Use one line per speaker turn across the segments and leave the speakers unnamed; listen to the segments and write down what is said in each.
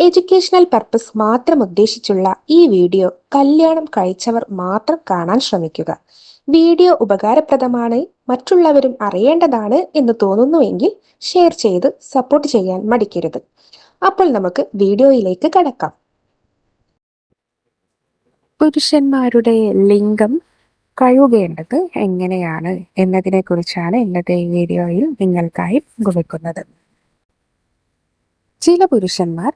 Educational purpose മാത്രം ഉദ്ദേശിച്ചുള്ള ഈ video കല്യാണം കഴിച്ചവർ മാത്രം കാണാൻ ശ്രമിക്കുക. വീഡിയോ ഉപകാരപ്രദമാണ് മറ്റുള്ളവരും അറിയേണ്ടതാണ് എന്ന് തോന്നുന്നുവെങ്കിൽ ഷെയർ ചെയ്ത് സപ്പോർട്ട് ചെയ്യാൻ മടിക്കരുത്. അപ്പോൾ നമുക്ക് വീഡിയോയിലേക്ക് കടക്കാം. പുരുഷന്മാരുടെ ലിംഗം കഴുകേണ്ടത് എങ്ങനെയാണ് എന്നതിനെ കുറിച്ചാണ് ഇന്നത്തെ വീഡിയോയിൽ നിങ്ങൾക്കായി പങ്കുവെക്കുന്നത് ചില പുരുഷന്മാർ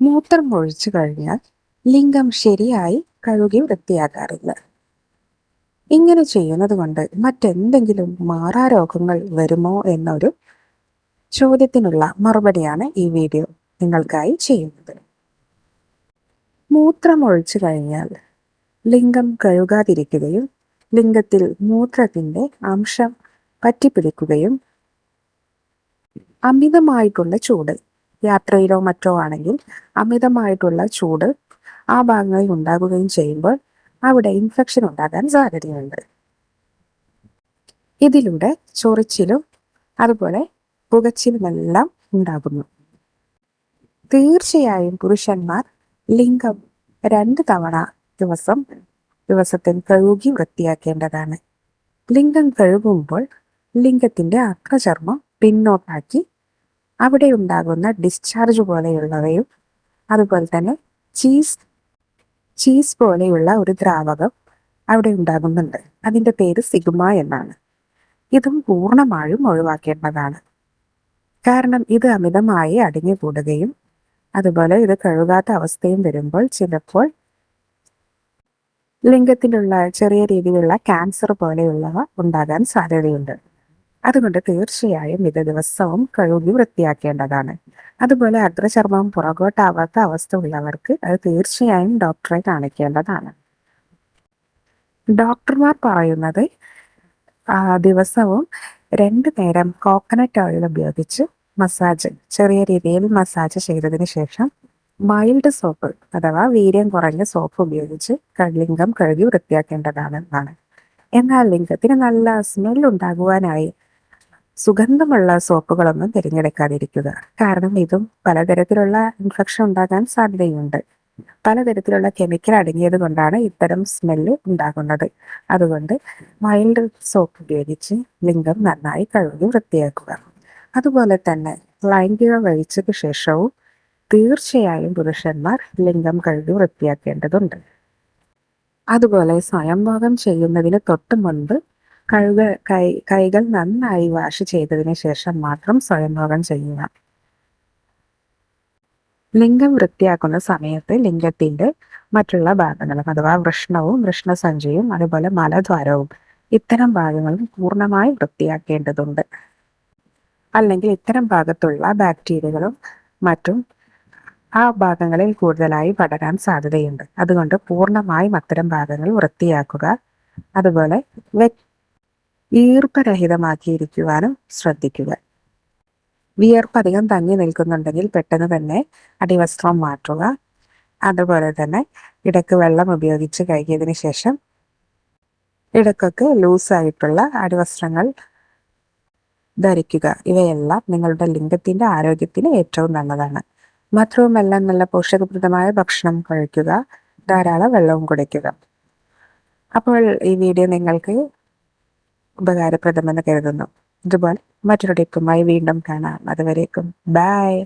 മൂത്രം ഒഴിച്ചു കഴിഞ്ഞാൽ ലിംഗം ശരിയായി കഴുകി വൃത്തിയാക്കാറില്ല. ഇങ്ങനെ ചെയ്യുന്നത് കൊണ്ട് മറ്റെന്തെങ്കിലും മാറാരോഗങ്ങൾ വരുമോ എന്നൊരു ചോദ്യത്തിനുള്ള മറുപടിയാണ് ഈ വീഡിയോ നിങ്ങൾക്കായി ചെയ്യുന്നത്. മൂത്രം ഒഴിച്ചു കഴിഞ്ഞാൽ ലിംഗം കഴുകാതിരിക്കുകയും ലിംഗത്തിൽ മൂത്രത്തിന്റെ അംശം പറ്റിപ്പിടിക്കുകയും അമിതമായിട്ടുള്ള ചൂട് യാത്രയിലോ മറ്റോ ആണെങ്കിൽ അമിതമായിട്ടുള്ള ചൂട് ആ ഭാഗങ്ങളിൽ ഉണ്ടാകുകയും ചെയ്യുമ്പോൾ അവിടെ ഇൻഫെക്ഷൻ ഉണ്ടാകാൻ സാധ്യതയുണ്ട്. ഇതിലൂടെ ചൊറിച്ചിലും അതുപോലെ പുകച്ചിലുമെല്ലാം ഉണ്ടാകുന്നു. തീർച്ചയായും പുരുഷന്മാർ ലിംഗം രണ്ട് തവണ ദിവസം ദിവസത്തിൽ കഴുകി വൃത്തിയാക്കേണ്ടതാണ്. ലിംഗം കഴുകുമ്പോൾ ലിംഗത്തിന്റെ അഗ്രചർമ്മം പിന്നോട്ടാക്കി അവിടെ ഉണ്ടാകുന്ന ഡിസ്ചാർജ് പോലെയുള്ളവയും അതുപോലെ തന്നെ ചീസ് ചീസ് പോലെയുള്ള ഒരു ദ്രാവകം അവിടെ ഉണ്ടാകുന്നുണ്ട്. അതിന്റെ പേര് സിഗ്മ എന്നാണ്. ഇതും പൂർണമായും ഒഴിവാക്കേണ്ടതാണ്. കാരണം ഇത് അമിതമായി അടിഞ്ഞു കൂടുകയും അതുപോലെ ഇത് കഴുകാത്ത അവസ്ഥയും വരുമ്പോൾ ചിലപ്പോൾ ലിംഗത്തിലുള്ള ചെറിയ രീതിയിലുള്ള ക്യാൻസർ പോലെയുള്ളവ ഉണ്ടാകാൻ സാധ്യതയുണ്ട്. അതുകൊണ്ട് തീർച്ചയായും ഇത് ദിവസവും കഴുകി വൃത്തിയാക്കേണ്ടതാണ്. അതുപോലെ അഗ്രചർമ്മം പുറകോട്ടാവാത്ത അവസ്ഥ ഉള്ളവർക്ക് അത് തീർച്ചയായും ഡോക്ടറെ കാണിക്കേണ്ടതാണ്. ഡോക്ടർമാർ പറയുന്നത് ദിവസവും രണ്ടു നേരം കോക്കനട്ട് ഓയിൽ ഉപയോഗിച്ച് മസാജ് ചെറിയ രീതിയിൽ മസാജ് ചെയ്തതിന് ശേഷം മൈൽഡ് സോപ്പ് അഥവാ വീര്യം കുറഞ്ഞ സോപ്പ് ഉപയോഗിച്ച് ലിംഗം കഴുകി വൃത്തിയാക്കേണ്ടതാണ്. എന്നാണ് എന്നാൽ ലിംഗത്തിന് നല്ല സ്മെൽ ഉണ്ടാകുവാനായി സുഗന്ധമുള്ള സോപ്പുകളൊന്നും തിരഞ്ഞെടുക്കാതിരിക്കുക. കാരണം ഇതും പലതരത്തിലുള്ള ഇൻഫെക്ഷൻ ഉണ്ടാകാൻ സാധ്യതയുണ്ട്. പലതരത്തിലുള്ള കെമിക്കൽ അടങ്ങിയത് കൊണ്ടാണ് ഇത്തരം സ്മെല്ല് ഉണ്ടാകുന്നത്. അതുകൊണ്ട് മൈൽഡ് സോപ്പ് ഉപയോഗിച്ച് ലിംഗം നന്നായി കഴുകി വൃത്തിയാക്കുക. അതുപോലെ തന്നെ ലൈംഗിക വഴിച്ചയ്ക്ക് ശേഷവും തീർച്ചയായും പുരുഷന്മാർ ലിംഗം കഴുകി വൃത്തിയാക്കേണ്ടതുണ്ട്. അതുപോലെ സ്വയംഭോഗം ചെയ്യുന്നതിന് തൊട്ട് മുൻപ് കഴുക കൈ കൈകൾ നന്നായി വാഷ് ചെയ്തതിന് ശേഷം മാത്രം സ്വയംഭോഗം ചെയ്യുക. ലിംഗം വൃത്തിയാക്കുന്ന സമയത്ത് ലിംഗത്തിന്റെ മറ്റുള്ള ഭാഗങ്ങളും അഥവാ വൃഷ്ണവും വൃഷ്ണസഞ്ചിയും അതുപോലെ മലദ്വാരവും ഇത്തരം ഭാഗങ്ങളും പൂർണമായി വൃത്തിയാക്കേണ്ടതുണ്ട്. അല്ലെങ്കിൽ ഇത്തരം ഭാഗത്തുള്ള ബാക്ടീരിയകളും മറ്റും ആ ഭാഗങ്ങളിൽ കൂടുതലായി പടരാൻ സാധ്യതയുണ്ട്. അതുകൊണ്ട് പൂർണമായും അത്തരം ഭാഗങ്ങൾ വൃത്തിയാക്കുക. അതുപോലെ ഈർപ്പരഹിതമാക്കിയിരിക്കുവാനും ശ്രദ്ധിക്കുക. വിയർപ്പ് അധികം തങ്ങി നിൽക്കുന്നുണ്ടെങ്കിൽ പെട്ടെന്ന് തന്നെ അടിവസ്ത്രം മാറ്റുക. അതുപോലെ തന്നെ ഇടയ്ക്ക് വെള്ളം ഉപയോഗിച്ച് കഴുകിയതിന് ശേഷം ഇടയ്ക്കൊക്കെ ലൂസായിട്ടുള്ള അടിവസ്ത്രങ്ങൾ ധരിക്കുക. ഇവയെല്ലാം നിങ്ങളുടെ ലിംഗത്തിന്റെ ആരോഗ്യത്തിന് ഏറ്റവും നല്ലതാണ്. മാത്രവുമല്ല നല്ല പോഷകപ്രദമായ ഭക്ഷണം കഴിക്കുക. ധാരാളം വെള്ളവും കുടിക്കുക. അപ്പോൾ ഈ വീഡിയോ നിങ്ങൾക്ക് ഉപകാരപ്രദമെന്ന് കരുതുന്നു. ഇതുപോലെ മറ്റൊരു ടിപ്പുമായി വീണ്ടും കാണാം. അതുവരേക്കും ബൈ